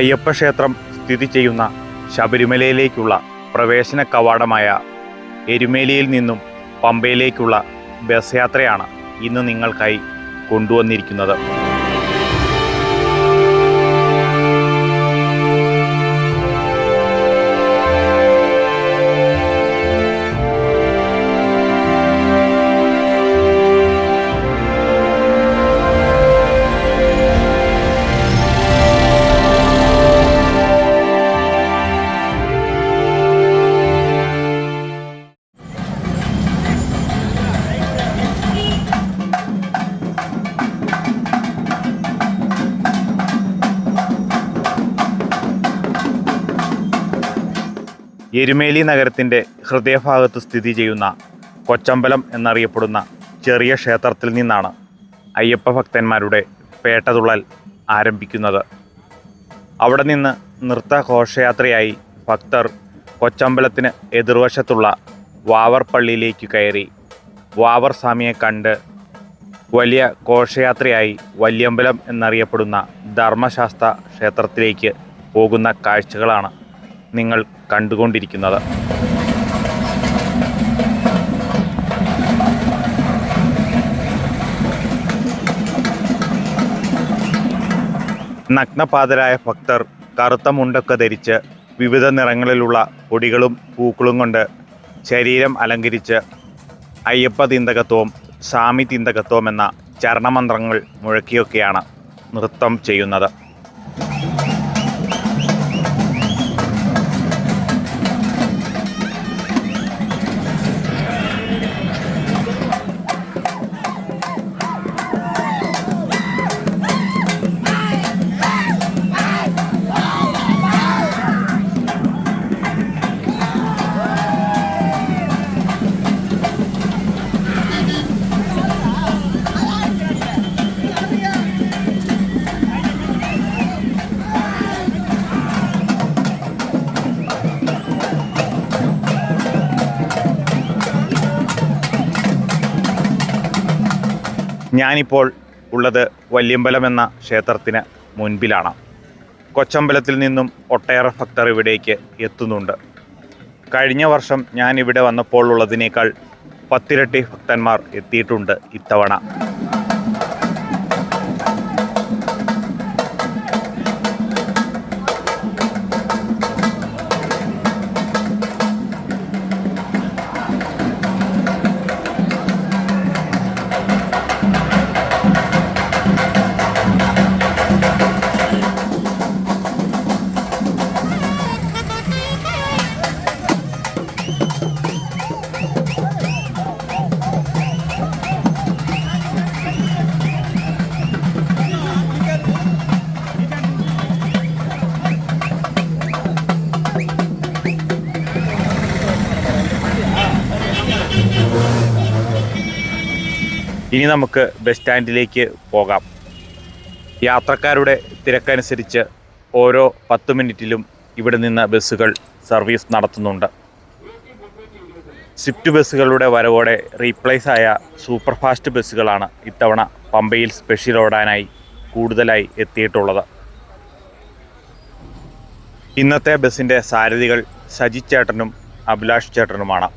അയ്യപ്പ ക്ഷേത്രം സ്ഥിതി ചെയ്യുന്ന ശബരിമലയിലേക്കുള്ള പ്രവേശന കവാടമായ എരുമേലിയിൽ നിന്നും പമ്പയിലേക്കുള്ള ബസ് യാത്രയാണ് ഇന്ന് നിങ്ങൾക്കായി കൊണ്ടുവന്നിരിക്കുന്നത്. എരുമേലി നഗരത്തിന്റെ ഹൃദയഭാഗത്ത് സ്ഥിതി ചെയ്യുന്ന കൊച്ചമ്പലം എന്നറിയപ്പെടുന്ന ചെറിയ ക്ഷേത്രത്തിൽ നിന്നാണ് അയ്യപ്പ ഭക്തന്മാരുടെ പേട്ടതുള്ളൽ ആരംഭിക്കുന്നത്. അവിടെ നിന്ന് നൃത്ത ഘോഷയാത്രയായി ഭക്തർ കൊച്ചമ്പലത്തിന് എതിർവശത്തുള്ള വാവർ പള്ളിയിലേക്ക് കയറി വാവർ സ്വാമിയെ കണ്ട് വലിയ ഘോഷയാത്രയായി വല്യമ്പലം എന്നറിയപ്പെടുന്ന ധർമ്മശാസ്ത്ര ക്ഷേത്രത്തിലേക്ക് പോകുന്ന കാഴ്ചകളാണ് നിങ്ങൾ കണ്ടുകൊണ്ടിരിക്കുന്നത്. നഗ്നപാതരായ ഭക്തർ കറുത്ത മുണ്ടൊക്കെ ധരിച്ച് വിവിധ നിറങ്ങളിലുള്ള പൊടികളും പൂക്കളും കൊണ്ട് ശരീരം അലങ്കരിച്ച് അയ്യപ്പ തിന്തകത്വം സ്വാമി തിന്തകത്വം എന്ന ചരണമന്ത്രങ്ങൾ മുഴക്കിയൊക്കെയാണ് നൃത്തം ചെയ്യുന്നത്. ഞാനിപ്പോൾ ഉള്ളത് വല്യമ്പലം എന്ന ക്ഷേത്രത്തിന് മുൻപിലാണ്. കൊച്ചമ്പലത്തിൽ നിന്നും ഒട്ടേറെ ഭക്തർ ഇവിടേക്ക് എത്തുന്നുണ്ട്. കഴിഞ്ഞ വർഷം ഞാൻ ഇവിടെ വന്നപ്പോൾ ഉള്ളതിനേക്കാൾ പത്തിരട്ടി ഭക്തന്മാർ എത്തിയിട്ടുണ്ട് ഇത്തവണ. ഇനി നമുക്ക് ബസ് സ്റ്റാൻഡിലേക്ക് പോകാം. യാത്രക്കാരുടെ തിരക്കനുസരിച്ച് ഓരോ പത്ത് മിനിറ്റിലും ഇവിടെ നിന്ന് ബസ്സുകൾ സർവീസ് നടത്തുന്നുണ്ട്. സ്വിഫ്റ്റ് ബസ്സുകളുടെ വരവോടെ റീപ്ലേസ് ആയ സൂപ്പർ ഫാസ്റ്റ് ബസ്സുകളാണ് ഇത്തവണ പമ്പയിൽ സ്പെഷ്യൽ ഓടാനായി കൂടുതലായി എത്തിയിട്ടുള്ളത്. ഇന്നത്തെ ബസ്സിന്റെ സാരഥികൾ സജി ചേട്ടനും അഭിലാഷ് ചേട്ടനുമാണ്.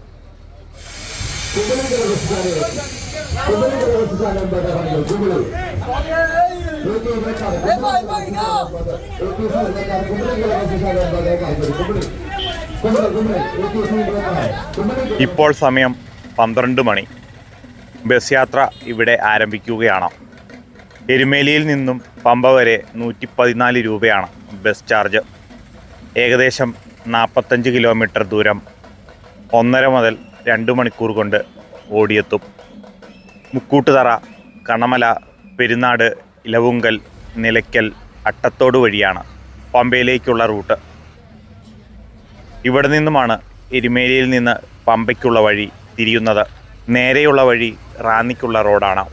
ഇപ്പോൾ സമയം പന്ത്രണ്ട് മണി. ബസ് യാത്ര ഇവിടെ ആരംഭിക്കുകയാണ്. എരുമേലിയിൽ നിന്നും പമ്പ വരെ നൂറ്റി പതിനാല് രൂപയാണ് ബസ് ചാർജ്. ഏകദേശം നാൽപ്പത്തഞ്ച് കിലോമീറ്റർ ദൂരം ഒന്നര മുതൽ രണ്ട് മണിക്കൂർ കൊണ്ട് ഓടിയെത്തും. മുക്കൂട്ടുതറ കണമല പെരുന്നാട് ഇലവുങ്കൽ നിലയ്ക്കൽ അട്ടത്തോട് വഴിയാണ് പമ്പയിലേക്കുള്ള റൂട്ട്. ഇവിടെ നിന്നുമാണ് എരുമേലിയിൽ നിന്ന് പമ്പയ്ക്കുള്ള വഴി തിരിയുന്നത്. നേരെയുള്ള വഴി റാന്നിക്കുള്ള റോഡാണ്.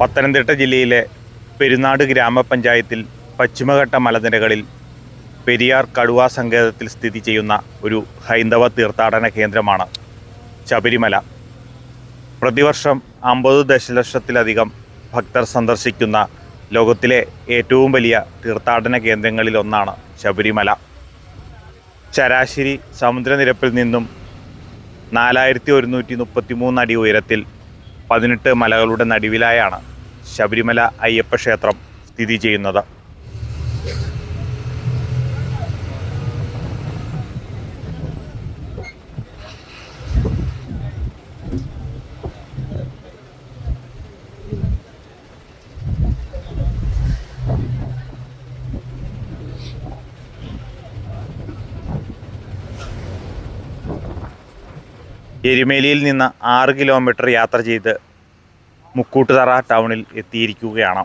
പത്തനംതിട്ട ജില്ലയിലെ പെരുന്നാട് ഗ്രാമപഞ്ചായത്തിൽ പശ്ചിമഘട്ട മലനിരകളിൽ പെരിയാർ കടുവ സങ്കേതത്തിൽ സ്ഥിതി ചെയ്യുന്ന ഒരു ഹൈന്ദവ തീർത്ഥാടന കേന്ദ്രമാണ് ശബരിമല. പ്രതിവർഷം അമ്പത് ദശലക്ഷത്തിലധികം ഭക്തർ സന്ദർശിക്കുന്ന ലോകത്തിലെ ഏറ്റവും വലിയ തീർത്ഥാടന കേന്ദ്രങ്ങളിൽ ഒന്നാണ് ശബരിമല. ശരാശരി സമുദ്രനിരപ്പിൽ നിന്നും നാലായിരത്തി ഒരുന്നൂറ്റി മുപ്പത്തി മൂന്ന് അടി ഉയരത്തിൽ പതിനെട്ട് മലകളുടെ നടുവിലായാണ് ശബരിമല അയ്യപ്പ ക്ഷേത്രം സ്ഥിതി ചെയ്യുന്നത്. എരുമേലിയിൽ നിന്ന് ആറ് കിലോമീറ്റർ യാത്ര ചെയ്ത് മുക്കൂട്ടുതറ ടൗണിൽ എത്തിയിരിക്കുകയാണ്.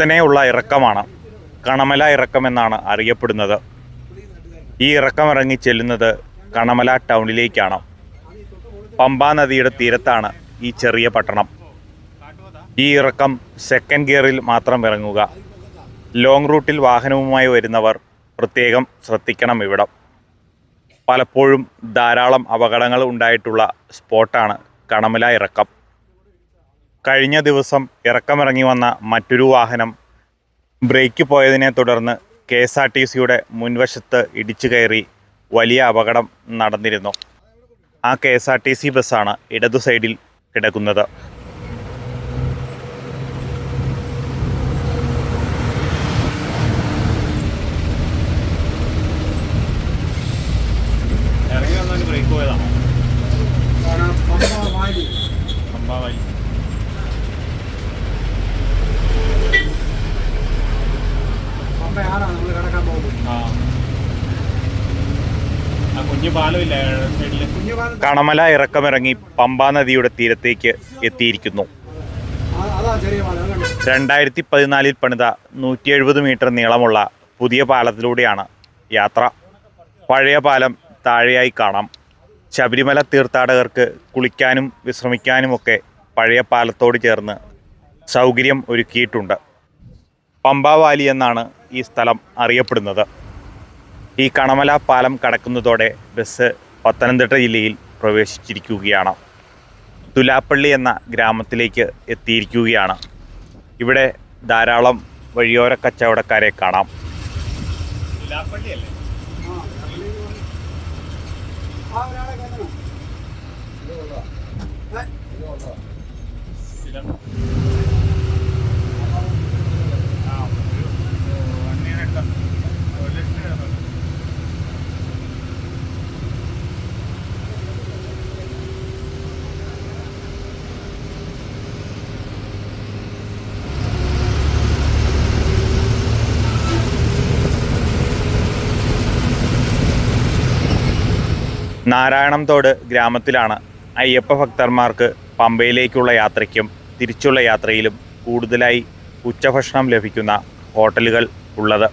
കുത്തനെയുള്ള ഇറക്കമാണ്. കണമല ഇറക്കം എന്നാണ് അറിയപ്പെടുന്നത്. ഈ ഇറക്കം ഇറങ്ങി ചെല്ലുന്നത് കണമല ടൗണിലേക്കാണ്. പമ്പാ നദിയുടെ തീരത്താണ് ഈ ചെറിയ പട്ടണം. ഈ ഇറക്കം സെക്കൻഡ് ഗിയറിൽ മാത്രം ഇറങ്ങുക. ലോങ് റൂട്ടിൽ വാഹനവുമായി വരുന്നവർ പ്രത്യേകം ശ്രദ്ധിക്കണം ഇവിടെ. പലപ്പോഴും ധാരാളം അപകടങ്ങൾ ഉണ്ടായിട്ടുള്ള സ്പോട്ടാണ് കണമല ഇറക്കം. കഴിഞ്ഞ ദിവസം ഇറക്കമിറങ്ങി വന്ന മറ്റൊരു വാഹനം ബ്രേക്ക് പോയതിനെ തുടർന്ന് കെ എസ് ആർ ടി സിയുടെ മുൻവശത്ത് ഇടിച്ചു കയറി വലിയ അപകടം നടന്നിരുന്നു. ആ K S R T C ബസ്സാണ് ഇടതു സൈഡിൽ കിടക്കുന്നത് ഇറങ്ങി വന്നാൽ ബ്രേക്ക് പോയതാണോ പമ്പാവലി പമ്പയാണ് നമ്മൾ കിടക്കാൻ പോകുന്നത് ആ ആ കുഞ്ഞു പാലമില്ല സൈഡിൽ കുഞ്ഞുപാലം കണമല ഇറക്കമിറങ്ങി പമ്പാ നദിയുടെ തീരത്തേക്ക് എത്തിയിരിക്കുന്നു? രണ്ടായിരത്തി പതിനാലിൽ പണിത നൂറ്റി എഴുപത് മീറ്റർ നീളമുള്ള പുതിയ പാലത്തിലൂടെയാണ് യാത്ര. പഴയ പാലം താഴെയായി കാണാം. ശബരിമല തീർത്ഥാടകർക്ക് കുളിക്കാനും വിശ്രമിക്കാനുമൊക്കെ പഴയ പാലത്തോട് ചേർന്ന് സൗകര്യം ഒരുക്കിയിട്ടുണ്ട്. പമ്പാവാലി എന്നാണ് ഈ സ്ഥലം അറിയപ്പെടുന്നത്. ഈ കണമല പാലം കടക്കുന്നതോടെ ബസ് പത്തനംതിട്ട ജില്ലയിൽ പ്രവേശിച്ചിരിക്കുകയാണ്. തുലാപ്പള്ളി എന്ന ഗ്രാമത്തിലേക്ക് എത്തിയിരിക്കുകയാണ്. ഇവിടെ ധാരാളം വഴിയോര കച്ചവടക്കാരെ കാണാം. ആ. നാരായണംതോട് ഗ്രാമത്തിലാണ് അയ്യപ്പ ഭക്തന്മാർക്ക് പമ്പയിലേക്കുള്ള യാത്രയ്ക്കും തിരിച്ചുള്ള യാത്രയിലും കൂടുതലായി ഉച്ചഭക്ഷണം ലഭിക്കുന്ന ഹോട്ടലുകൾ ഉള്ളത്.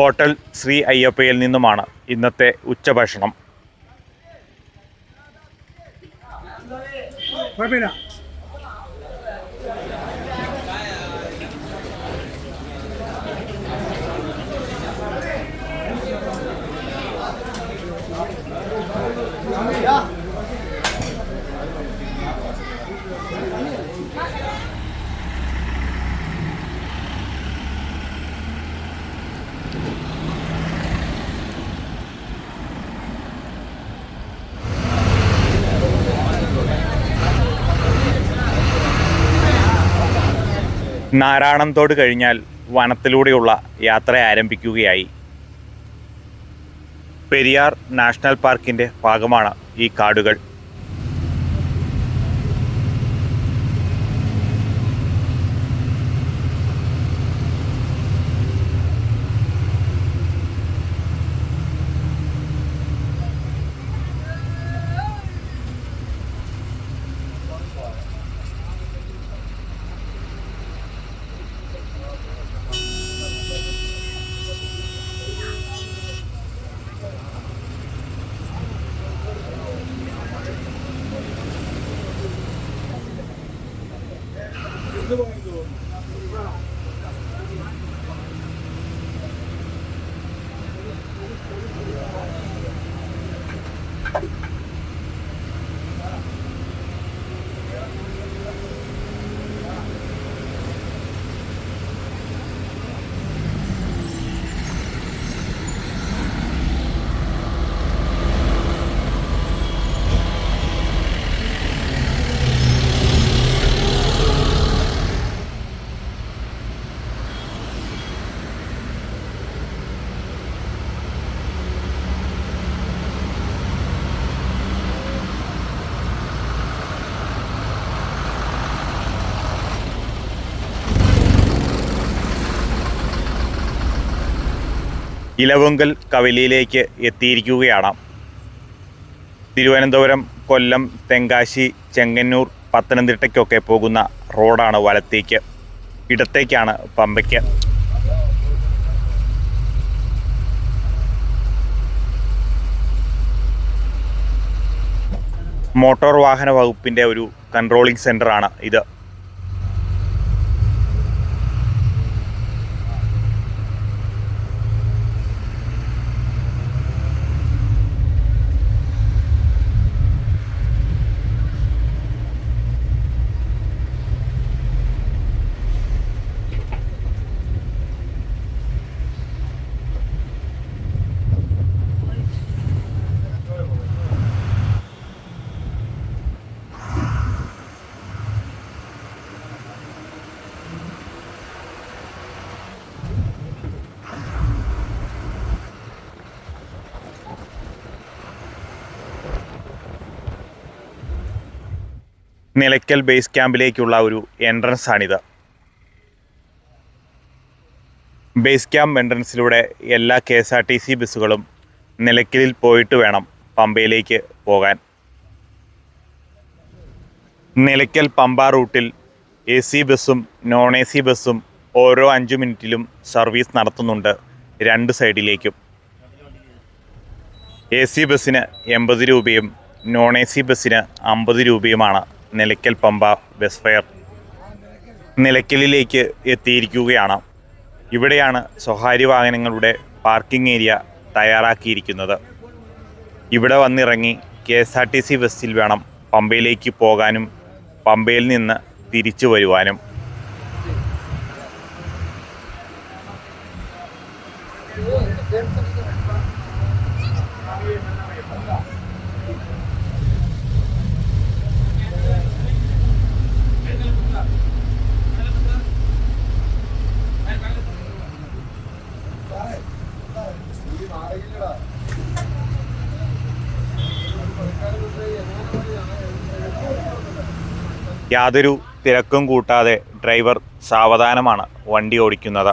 ഹോട്ടൽ ശ്രീ അയ്യപ്പയിൽ നിന്നുമാണ് ഇന്നത്തെ ഉച്ചഭക്ഷണം. നാരായണംതോട് കഴിഞ്ഞാൽ വനത്തിലൂടെയുള്ള യാത്ര ആരംഭിക്കുകയായി. പെരിയാർ നാഷണൽ പാർക്കിന്റെ ഭാഗമാണ് ഈ കാടുകൾ. ഇലവുങ്കൽ കവലിയിലേക്ക് എത്തിയിരിക്കുകയാണ്. തിരുവനന്തപുരം കൊല്ലം തെങ്കാശി ചെങ്ങന്നൂർ പത്തനംതിട്ടയ്ക്കൊക്കെ പോകുന്ന റോഡാണ് വലത്തേക്ക്. ഇടത്തേക്കാണ് പമ്പയ്ക്ക്. മോട്ടോർ വാഹന വകുപ്പിന്റെ ഒരു കൺട്രോളിംഗ് സെന്ററാണ് ഇത്. നിലയ്ക്കൽ ബേസ് ക്യാമ്പിലേക്കുള്ള ഒരു എൻട്രൻസ് ആണിത്. ബേസ് ക്യാമ്പ് എൻട്രൻസിലൂടെ എല്ലാ K S R T C ബസ്സുകളും നിലയ്ക്കലിൽ പോയിട്ട് വേണം പമ്പയിലേക്ക് പോകാൻ. നിലയ്ക്കൽ പമ്പ റൂട്ടിൽ എ സി ബസ്സും നോൺ എ സി ബസ്സും ഓരോ അഞ്ച് മിനിറ്റിലും സർവീസ് നടത്തുന്നുണ്ട് രണ്ട് സൈഡിലേക്കും എ സി ബസ്സിന് എൺപത് രൂപയും നോൺ എ സി ബസ്സിന് അമ്പത് രൂപയുമാണ്. നിലയ്ക്കൽ പമ്പ ബസ് ഫെയർ നിലയ്ക്കലിലേക്ക് എത്തിയിരിക്കുകയാണ്. ഇവിടെയാണ് സ്വകാര്യ വാഹനങ്ങളുടെ പാർക്കിംഗ് ഏരിയ തയ്യാറാക്കിയിരിക്കുന്നത്. ഇവിടെ വന്നിറങ്ങി K S R T C ബസ്സിൽ വേണം പമ്പയിലേക്ക് പോകാനും പമ്പയിൽ നിന്ന് തിരിച്ചു വരുവാനും. യാതൊരു തിരക്കും കൂട്ടാതെ ഡ്രൈവർ സാവധാനമാണ് വണ്ടി ഓടിക്കുന്നത്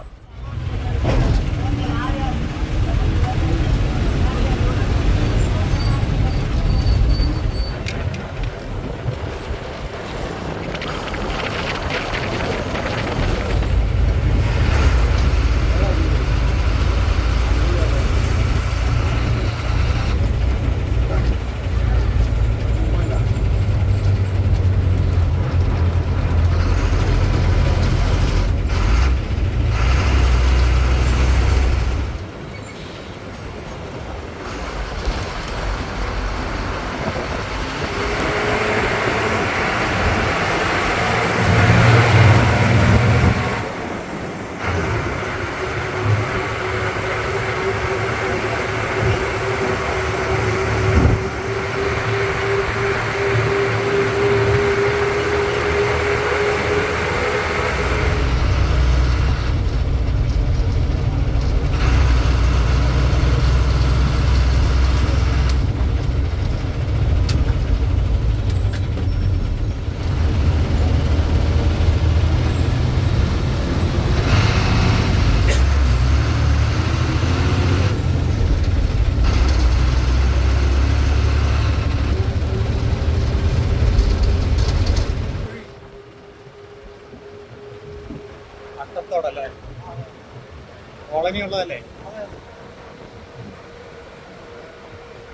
കോളനി ഉള്ളതല്ലേ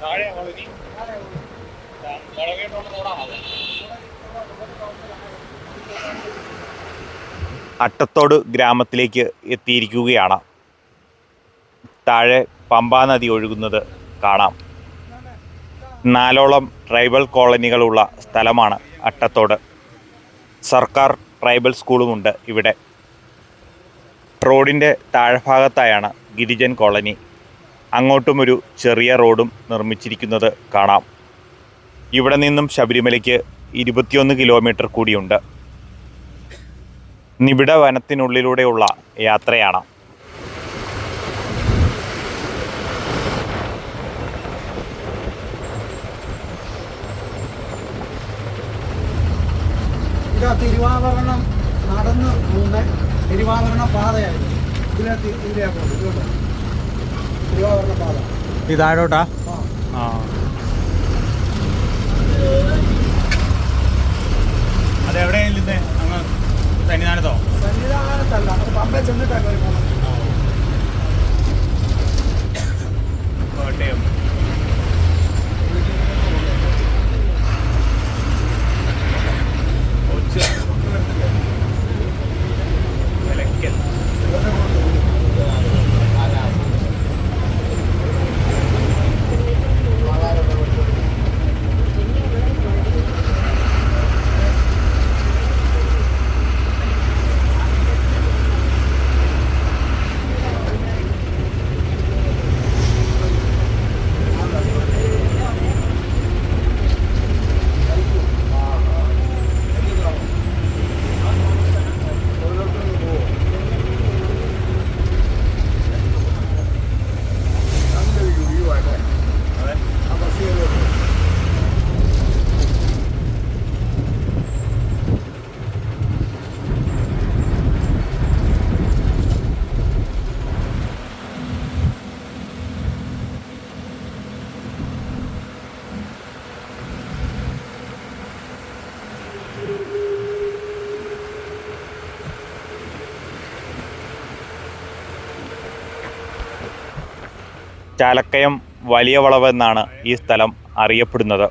താഴെ കോളനി അട്ടത്തോട് ഗ്രാമത്തിലേക്ക് എത്തിയിരിക്കുകയാണ്. താഴെ പമ്പാ നദി ഒഴുകുന്നത് കാണാം. നാലോളം ട്രൈബൽ കോളനികളുള്ള സ്ഥലമാണ് അട്ടത്തോട്. സർക്കാർ ട്രൈബൽ സ്കൂളുമുണ്ട് ഇവിടെ. റോഡിന്റെ താഴ്ഭാഗത്തായാണ് ഗിരിജൻ കോളനി. അങ്ങോട്ടും ഒരു ചെറിയ റോഡും നിർമ്മിച്ചിരിക്കുന്നത് കാണാം. ഇവിടെ നിന്നും ശബരിമലയ്ക്ക് ഇരുപത്തിയൊന്ന് കിലോമീറ്റർ കൂടിയുണ്ട്. നിബിഡ വനത്തിനുള്ളിലൂടെയുള്ള യാത്രയാണ്. ഇത് തിരുവാഭരണം നടന്ന് പോകുന്ന തിരുവാഭരണ പാതയായിരുന്നു. ഇതിലെ തി- ഇതിലെ പോകുന്നത് ഇതുകൊണ്ട് തിരുവാഭരണ പാത. ഈ താഴോട്ടാ ആ. അതെവിടെയല്ലേ അങ്ങ് സന്നിധാനത്തോ സന്നിധാനത്തല്ല പമ്പ ചെന്നിട്ടാണ് കയറി പോകുന്നത് കോട്ടയം. നിലയ്ക്കൽ അതെ ആ ബസ് കയറി ചാലക്കയം വലിയ വളവ് എന്നാണ് ഈ സ്ഥലം അറിയപ്പെടുന്നത്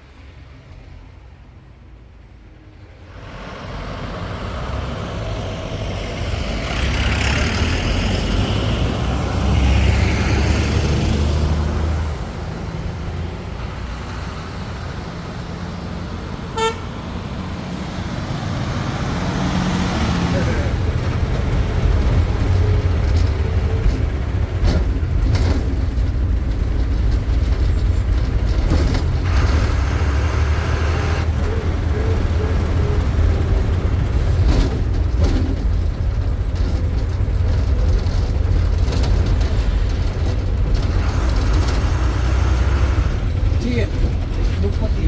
ടി എൻ മുപ്പത്തി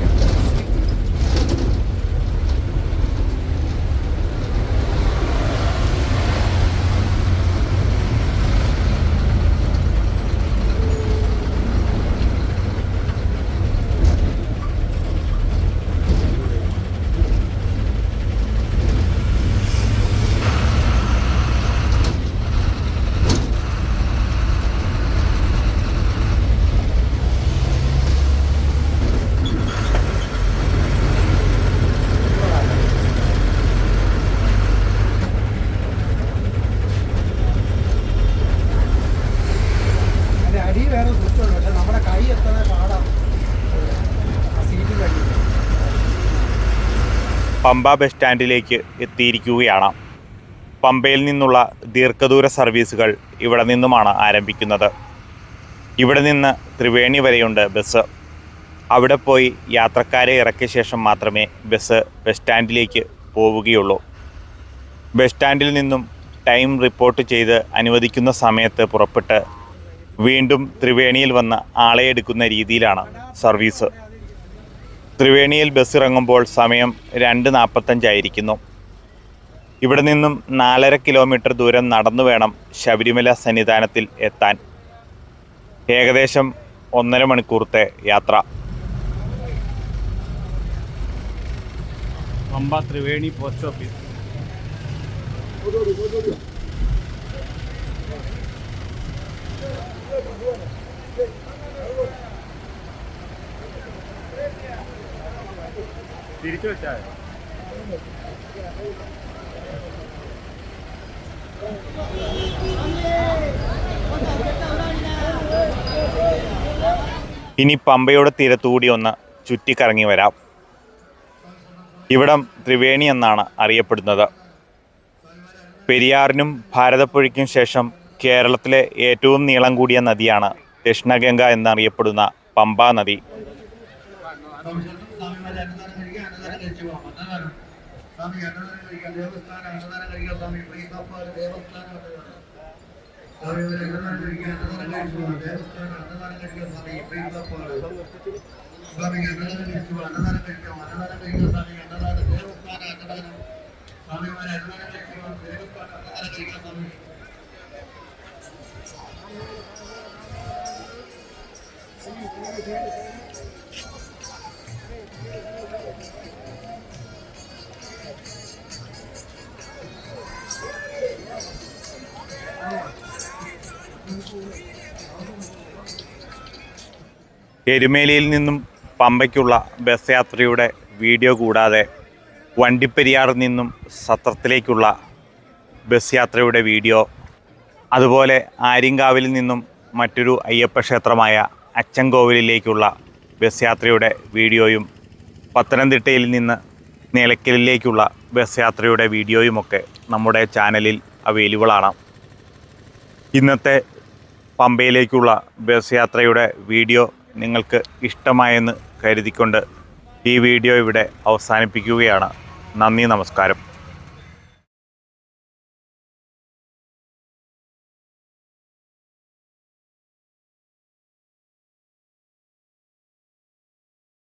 അതിന്റെ അടി വേറെ സ്വിച്ചുണ്ട് പക്ഷെ നമ്മുടെ കൈ എത്ര പാടാണ് പമ്പ ബസ് സ്റ്റാൻഡിലേക്ക് എത്തിയിരിക്കുകയാണ്. പമ്പയിൽ നിന്നുള്ള ദീർഘദൂര സർവീസുകൾ ഇവിടെ നിന്നുമാണ് ആരംഭിക്കുന്നത്. ഇവിടെ നിന്ന് ത്രിവേണി വരെയുണ്ട് ബസ്. അവിടെ പോയി യാത്രക്കാരെ ഇറക്കിയ ശേഷം മാത്രമേ ബസ് ബസ് സ്റ്റാൻഡിലേക്ക് പോവുകയുള്ളൂ. ബസ് സ്റ്റാൻഡിൽ നിന്നും ടൈം റിപ്പോർട്ട് ചെയ്ത് അനുവദിക്കുന്ന സമയത്ത് പുറപ്പെട്ട് വീണ്ടും ത്രിവേണിയിൽ വന്ന് ആളെ എടുക്കുന്ന രീതിയിലാണ് സർവീസ്. ത്രിവേണിയിൽ ബസ് ഇറങ്ങുമ്പോൾ സമയം രണ്ട് നാൽപ്പത്തഞ്ചായിരിക്കുന്നു ഇവിടെ നിന്നും നാലര കിലോമീറ്റർ ദൂരം നടന്നു വേണം ശബരിമല സന്നിധാനത്തിൽ എത്താൻ. ഏകദേശം ഒന്നര മണിക്കൂറത്തെ യാത്ര. Pamba Triveni post office. തിരിച്ചു വെച്ചാൽ ഇനി പമ്പയുടെ തീരത്തുകൂടി ഒന്ന് ചുറ്റിക്കറങ്ങി വരാം. ഇവിടം ത്രിവേണി എന്നാണ് അറിയപ്പെടുന്നത്. പെരിയാറിനും ഭാരതപ്പുഴയ്ക്കും ശേഷം കേരളത്തിലെ ഏറ്റവും നീളം കൂടിയ നദിയാണ് ദക്ഷിണഗംഗ എന്നറിയപ്പെടുന്ന പമ്പാ നദി സ്വാമി എരുമേലിയിൽ നിന്നും പമ്പയ്ക്കുള്ള ബസ് യാത്രയുടെ വീഡിയോ കൂടാതെ വണ്ടിപ്പെരിയാറിൽ നിന്നും സത്രത്തിലേക്കുള്ള ബസ് യാത്രയുടെ വീഡിയോ അതുപോലെ ആര്യങ്കാവിൽ നിന്നും മറ്റൊരു അയ്യപ്പ ക്ഷേത്രമായ അച്ചൻകോവിലിലേക്കുള്ള ബസ് യാത്രയുടെ വീഡിയോയും പത്തനംതിട്ടയിൽ നിന്ന് നിലയ്ക്കലിലേക്കുള്ള ബസ് യാത്രയുടെ വീഡിയോയുമൊക്കെ നമ്മുടെ ചാനലിൽ അവൈലബിളാണ് ഇന്നത്തെ പമ്പയിലേക്കുള്ള ബസ് യാത്രയുടെ വീഡിയോ നിങ്ങൾക്ക് ഇഷ്ടമായെന്ന് കരുതിക്കൊണ്ട് ഈ വീഡിയോ ഇവിടെ അവസാനിപ്പിക്കുകയാണ്. നന്ദി നമസ്കാരം.